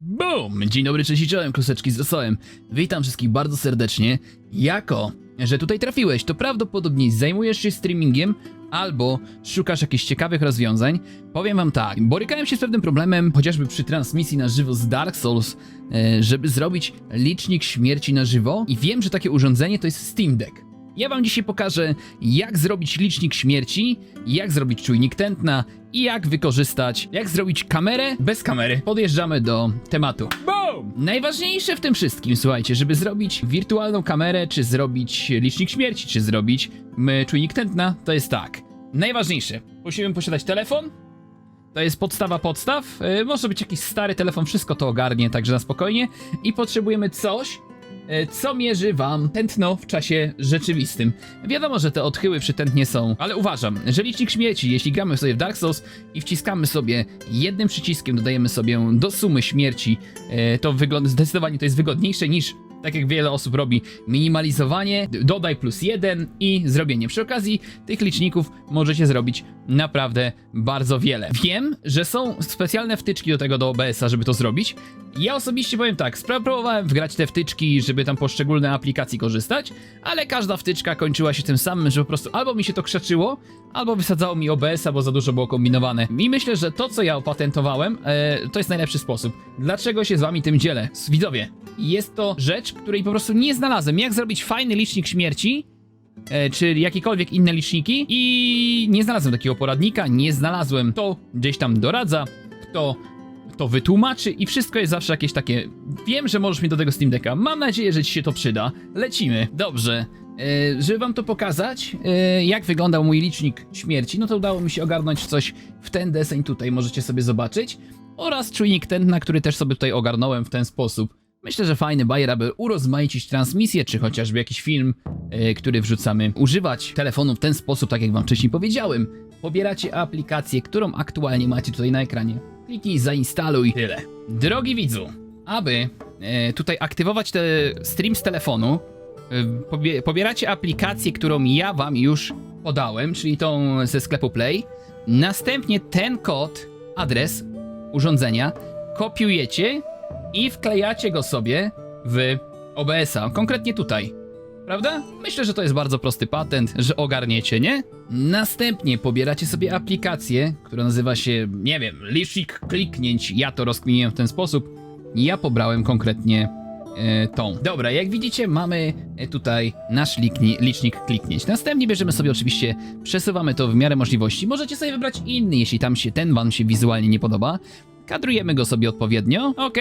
Boom! Dzień dobry, cześć i czołem, kluseczki z rosołem. Witam wszystkich bardzo serdecznie. Jako, że tutaj trafiłeś, to prawdopodobnie zajmujesz się streamingiem albo szukasz jakichś ciekawych rozwiązań. Powiem wam tak, borykałem się z pewnym problemem, chociażby przy transmisji na żywo z Dark Souls, e, żeby zrobić licznik śmierci na żywo i wiem, że takie urządzenie to jest Steam Deck. Ja wam dzisiaj pokażę, jak zrobić licznik śmierci, jak zrobić czujnik tętna i jak wykorzystać, jak zrobić kamerę bez kamery. Podjeżdżamy do tematu. Boom! Najważniejsze w tym wszystkim, słuchajcie, żeby zrobić wirtualną kamerę, czy zrobić licznik śmierci, czy zrobić czujnik tętna, to jest tak. Najważniejsze, musimy posiadać telefon, to jest podstawa podstaw. Yy, może być jakiś stary telefon, wszystko to ogarnie, także na spokojnie. I potrzebujemy coś, co mierzy wam tętno w czasie rzeczywistym. Wiadomo, że te odchyły przy tętnie są, ale uważam, że licznik śmierci, jeśli gramy sobie w Dark Souls i wciskamy sobie jednym przyciskiem, dodajemy sobie do sumy śmierci, yy, to wygląda zdecydowanie to jest wygodniejsze niż tak jak wiele osób robi, minimalizowanie, dodaj plus jeden i zrobienie. Przy okazji tych liczników możecie zrobić naprawdę bardzo wiele. Wiem, że są specjalne wtyczki do tego do OBS-a, żeby to zrobić. Ja osobiście powiem tak, spra- próbowałem wgrać te wtyczki, żeby tam poszczególne aplikacji korzystać, ale każda wtyczka kończyła się tym samym, że po prostu albo mi się to krzaczyło, albo wysadzało mi OBS-a, bo za dużo było kombinowane. I myślę, że to, co ja opatentowałem, e, to jest najlepszy sposób. Dlaczego się z wami tym dzielę? Widzowie, jest to rzecz, której po prostu nie znalazłem. Jak zrobić fajny licznik śmierci, e, czy jakiekolwiek inne liczniki i nie znalazłem takiego poradnika, nie znalazłem kto gdzieś tam doradza, kto to wytłumaczy i wszystko jest zawsze jakieś takie. Wiem, że możesz mi do tego Steam Decka. Mam nadzieję, że ci się to przyda. Lecimy. Dobrze. E, żeby wam to pokazać, e, jak wyglądał mój licznik śmierci, no to udało mi się ogarnąć coś w ten deseń tutaj, możecie sobie zobaczyć. Oraz czujnik ten, na który też sobie tutaj ogarnąłem w ten sposób. Myślę, że fajny bajer, aby urozmaicić transmisję, czy chociażby jakiś film, e, który wrzucamy. Używać telefonu w ten sposób, tak jak wam wcześniej powiedziałem. Pobieracie aplikację, którą aktualnie macie tutaj na ekranie. Kliknij zainstaluj. Tyle. Drogi widzu, aby e, tutaj aktywować te stream z telefonu, e, pobie pobieracie aplikację, którą ja wam już podałem, czyli tą ze sklepu Play. Następnie ten kod, adres urządzenia kopiujecie i wklejacie go sobie w OBS-a, konkretnie tutaj. Prawda? Myślę, że to jest bardzo prosty patent, że ogarniecie, nie? Następnie pobieracie sobie aplikację, która nazywa się, nie wiem, licznik kliknięć. Ja to rozkminiłem w ten sposób. Ja pobrałem konkretnie e, tą. Dobra, jak widzicie, mamy e, tutaj nasz likni, licznik kliknięć. Następnie bierzemy sobie oczywiście, przesuwamy to w miarę możliwości. Możecie sobie wybrać inny, jeśli tam się ten wam się wizualnie nie podoba. Kadrujemy go sobie odpowiednio, ok,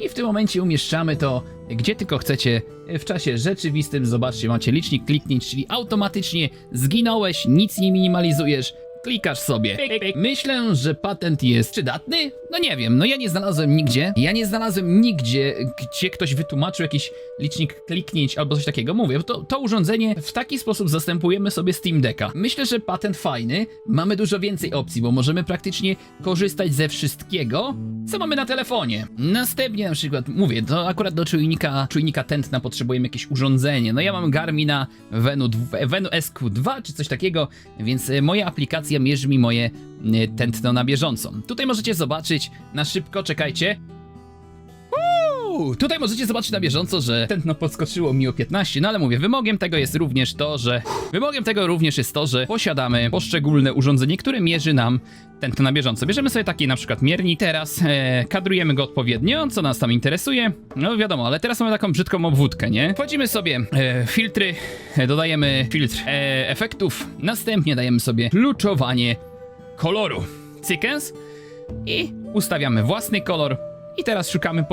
i w tym momencie umieszczamy to gdzie tylko chcecie w czasie rzeczywistym. Zobaczcie, macie licznik kliknięć, czyli automatycznie zginąłeś, nic nie minimalizujesz. Klikasz sobie. Myślę, że patent jest przydatny? No nie wiem, no ja nie znalazłem nigdzie. Ja nie znalazłem nigdzie, gdzie ktoś wytłumaczył jakiś licznik kliknięć albo coś takiego. Mówię, to, to urządzenie w taki sposób zastępujemy sobie Steam Decka. Myślę, że patent fajny. Mamy dużo więcej opcji, bo możemy praktycznie korzystać ze wszystkiego, co mamy na telefonie. Następnie na przykład, mówię, to akurat do czujnika, czujnika tętna potrzebujemy jakieś urządzenie. No ja mam Garmina Venu, Venu SQ2 czy coś takiego, więc e, moja aplikacja mierzy mi moje e, tętno na bieżąco. Tutaj możecie zobaczyć na szybko, czekajcie. Tutaj możecie zobaczyć na bieżąco, że tętno podskoczyło mi o 15, no ale mówię, wymogiem tego jest również to, że wymogiem tego również jest to, że posiadamy poszczególne urządzenie, które mierzy nam tętno na bieżąco. Bierzemy sobie taki na przykład miernik, teraz e, kadrujemy go odpowiednio, co nas tam interesuje. No wiadomo, ale teraz mamy taką brzydką obwódkę, nie? Wchodzimy sobie e, filtry, e, dodajemy filtr e, efektów, następnie dajemy sobie kluczowanie koloru. Cykens i ustawiamy własny kolor. I teraz szukamy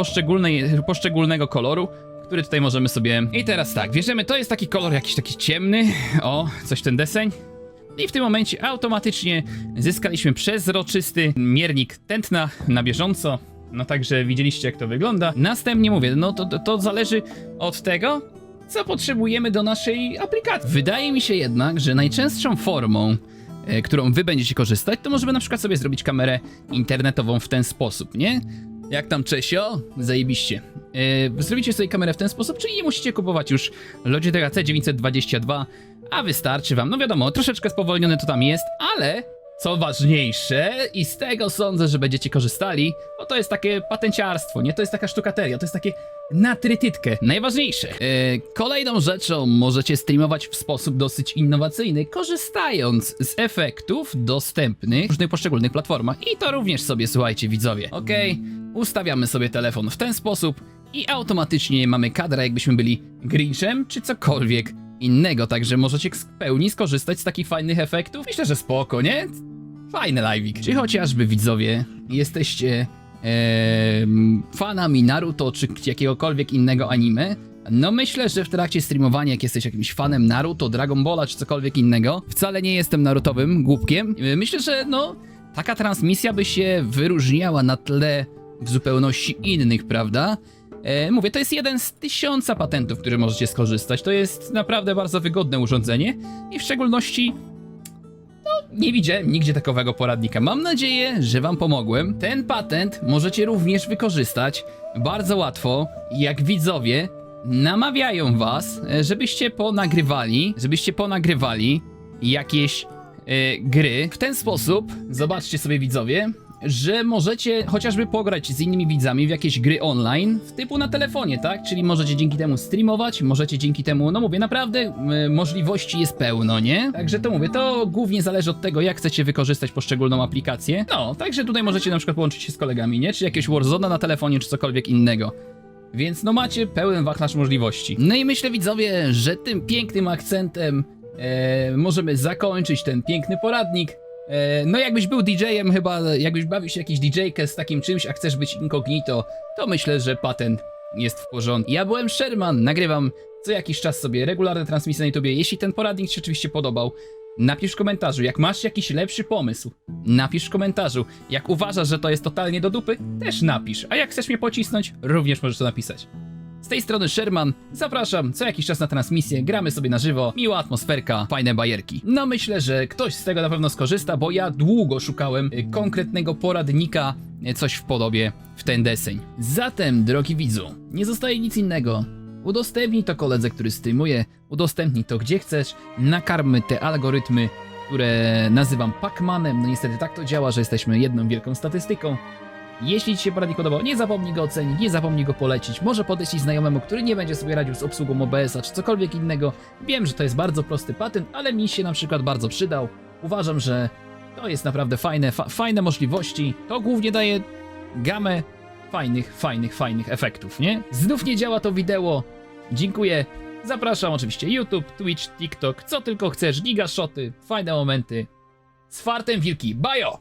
poszczególnego koloru, który tutaj możemy sobie. I teraz tak, bierzemy, to jest taki kolor jakiś taki ciemny. O, coś ten deseń. I w tym momencie automatycznie zyskaliśmy przezroczysty miernik tętna na bieżąco. No także widzieliście jak to wygląda. Następnie mówię, no to, to, to zależy od tego, co potrzebujemy do naszej aplikacji. Wydaje mi się jednak, że najczęstszą formą, e, którą wy będziecie korzystać, to możemy na przykład sobie zrobić kamerę internetową w ten sposób, nie? Jak tam Czesio? Zajebiście. Yy, zrobicie sobie kamerę w ten sposób, czyli nie musicie kupować już Logitech C922, a wystarczy wam, no wiadomo, troszeczkę spowolniony to tam jest, ale co ważniejsze, i z tego sądzę, że będziecie korzystali, bo to jest takie patenciarstwo, nie? To jest taka sztukateria, to jest takie natrytytkę. Najważniejsze. E, kolejną rzeczą możecie streamować w sposób dosyć innowacyjny, korzystając z efektów dostępnych w różnych poszczególnych platformach. I to również sobie, słuchajcie, widzowie. Okej, ustawiamy sobie telefon w ten sposób i automatycznie mamy kadrę, jakbyśmy byli Grinchem czy cokolwiek innego, także możecie w pełni skorzystać z takich fajnych efektów. Myślę, że spoko, nie? Fajny live'ik. Czy chociażby widzowie jesteście em, fanami Naruto czy jakiegokolwiek innego anime, no myślę, że w trakcie streamowania, jak jesteś jakimś fanem Naruto, Dragon Balla czy cokolwiek innego, wcale nie jestem narutowym głupkiem, myślę, że no taka transmisja by się wyróżniała na tle w zupełności innych, prawda? E, mówię, to jest jeden z tysiąca patentów, które możecie skorzystać. To jest naprawdę bardzo wygodne urządzenie i w szczególności no, nie widziałem nigdzie takowego poradnika. Mam nadzieję, że Wam pomogłem. Ten patent możecie również wykorzystać bardzo łatwo, jak widzowie namawiają Was, e, żebyście ponagrywali, żebyście ponagrywali jakieś e, gry. W ten sposób, zobaczcie sobie widzowie, że możecie chociażby pograć z innymi widzami w jakieś gry online, w typu na telefonie, tak? Czyli możecie dzięki temu streamować, możecie dzięki temu, no mówię, naprawdę y, możliwości jest pełno, nie? Także to mówię, to głównie zależy od tego, jak chcecie wykorzystać poszczególną aplikację. No, także tutaj możecie na przykład połączyć się z kolegami, nie? Czy jakiegoś Warzona na telefonie, czy cokolwiek innego. Więc no macie pełen wachlarz możliwości. No i myślę widzowie, że tym pięknym akcentem e, możemy zakończyć ten piękny poradnik. E, no jakbyś był DJ-em chyba, jakbyś bawił się jakiś DJ-kę z takim czymś, a chcesz być incognito, to myślę, że patent jest w porządku. Ja byłem Sherman, nagrywam co jakiś czas sobie regularne transmisje na YouTubie. Jeśli ten poradnik Ci oczywiście podobał, napisz w komentarzu. Jak masz jakiś lepszy pomysł, napisz w komentarzu. Jak uważasz, że to jest totalnie do dupy, też napisz. A jak chcesz mnie pocisnąć, również możesz to napisać. Tej strony Sherman, zapraszam co jakiś czas na transmisję, gramy sobie na żywo, miła atmosferka, fajne bajerki. No myślę, że ktoś z tego na pewno skorzysta, bo ja długo szukałem y, konkretnego poradnika, y, coś w podobie w ten deseń. Zatem, drogi widzu, nie zostaje nic innego. Udostępnij to koledze, który streamuje, udostępnij to gdzie chcesz, nakarmy te algorytmy, które nazywam Pacmanem. No niestety tak to działa, że jesteśmy jedną wielką statystyką. Jeśli Ci się poradnik podobał, nie zapomnij go ocenić, nie zapomnij go polecić. Może podeślij znajomemu, który nie będzie sobie radził z obsługą OBS-a czy cokolwiek innego. Wiem, że to jest bardzo prosty patent, ale mi się na przykład bardzo przydał. Uważam, że to jest naprawdę fajne, fa fajne możliwości. To głównie daje gamę fajnych, fajnych, fajnych efektów, nie? Znów nie działa to wideo. Dziękuję. Zapraszam oczywiście YouTube, Twitch, TikTok, co tylko chcesz, gigashoty, fajne momenty. Z fartem wilki, bajo!